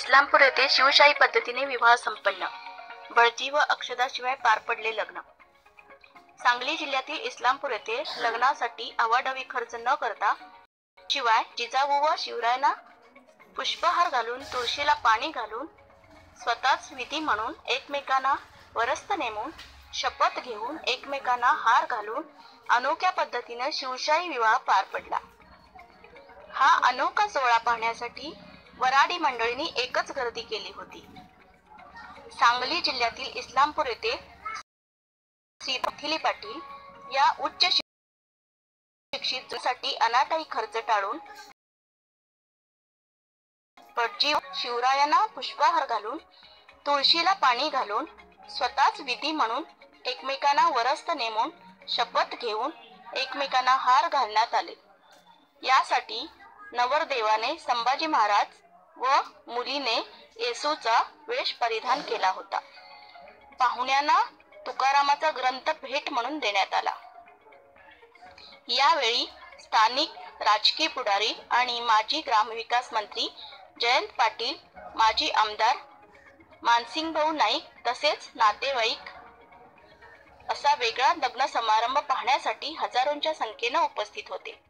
इस्लामपूर येथे शिवशाही पद्धतीने विवाह संपन्न. बळती व अक्षदाशिवाय पार पडले लग्न. सांगली जिल्ह्यातील इस्लामपूर येथे लग्नासाठी अवाढवी खर्च न करता शिवाय जिजाऊ व शिवरायांना पुष्पहार घालून तुळशीला पाणी घालून स्वतःच विधी म्हणून एकमेकांना वरस्त नेमून शपथ घेऊन एकमेकांना हार घालून अनोख्या पद्धतीने शिवशाही विवाह पार पडला. हा अनोखा सोहळा पाहण्यासाठी वराडी मंडळींनी एकच गर्दी केली होती. सांगली जिल्ह्यातील इस्लामपूर येथे पाटील या उच्च शिक्षित अनाटाई खर्च टाळून शिवरायांना पुष्पहार घालून तुळशीला पाणी घालून स्वतःच विधी म्हणून एकमेकांना वरस्त नेमून शपथ घेऊन एकमेकांना हार घालण्यात आले. यासाठी नवरदेवाने संभाजी महाराज व मुलीने येसूचा वेश परिधान केला होता. पाहुण्यांना तुकारामाचा ग्रंथ भेट म्हणून देण्यात आला. यावेळी स्थानिक राजकीय पुढारी आणि माजी ग्रामविकास मंत्री जयंत पाटील माजी आमदार मानसिंग भाऊ नाईक तसेच नातेवाईक असा वेगळा लग्न समारंभ पाहण्यासाठी हजारोंच्या संख्येनं उपस्थित होते.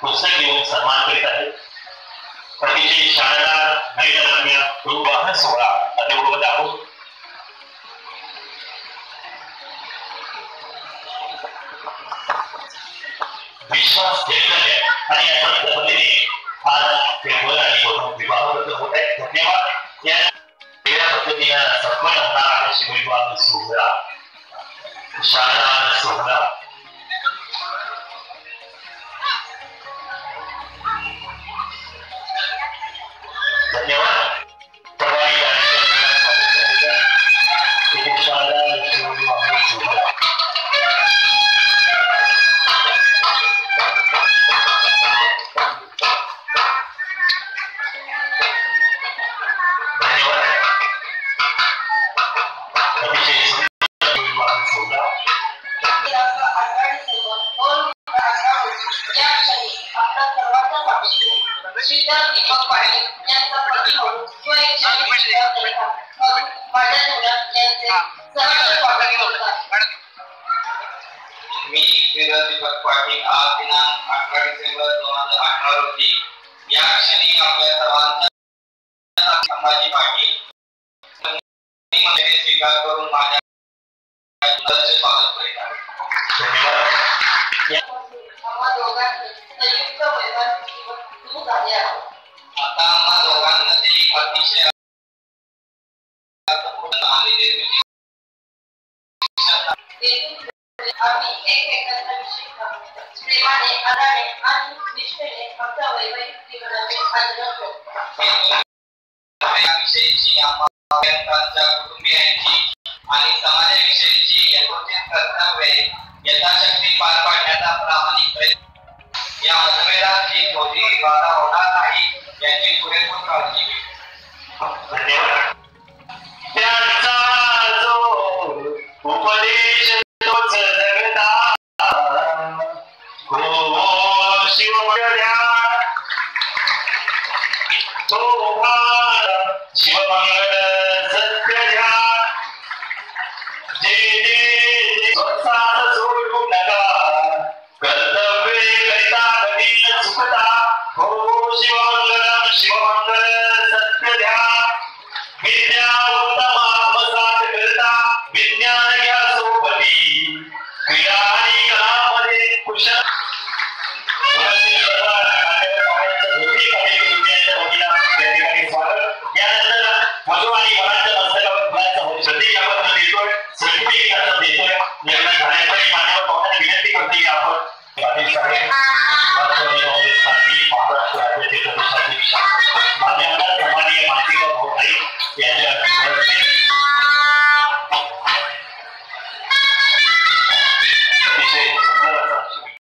पुस्तक घेऊन सन्मान करीत आहेत अतिशय शानदार नैनरम्य विवाह सोहळा आता उडवत आहोत विश्वास चैतन्य आणि या संत पद्धतीने आज प्रेमळ आणि गौरव विवाह व्रत होत आहेत धन्यवाद या वेगळ्या पद्धतीनं सफल होणार शिवविवाह सोहळा शानदार सोहळा मी विरल दीपक पाटील आज दिनांक अठरा डिसेंबर दोन हजार अठरा रोजी या क्षणी आपल्या सर्वांचा संभाजी पाटील स्वीकार करून माझ्या स्वागत करीत आहे પ્રેમાને આધારે આની નિષ્ઠેને ભક્તા Thank you.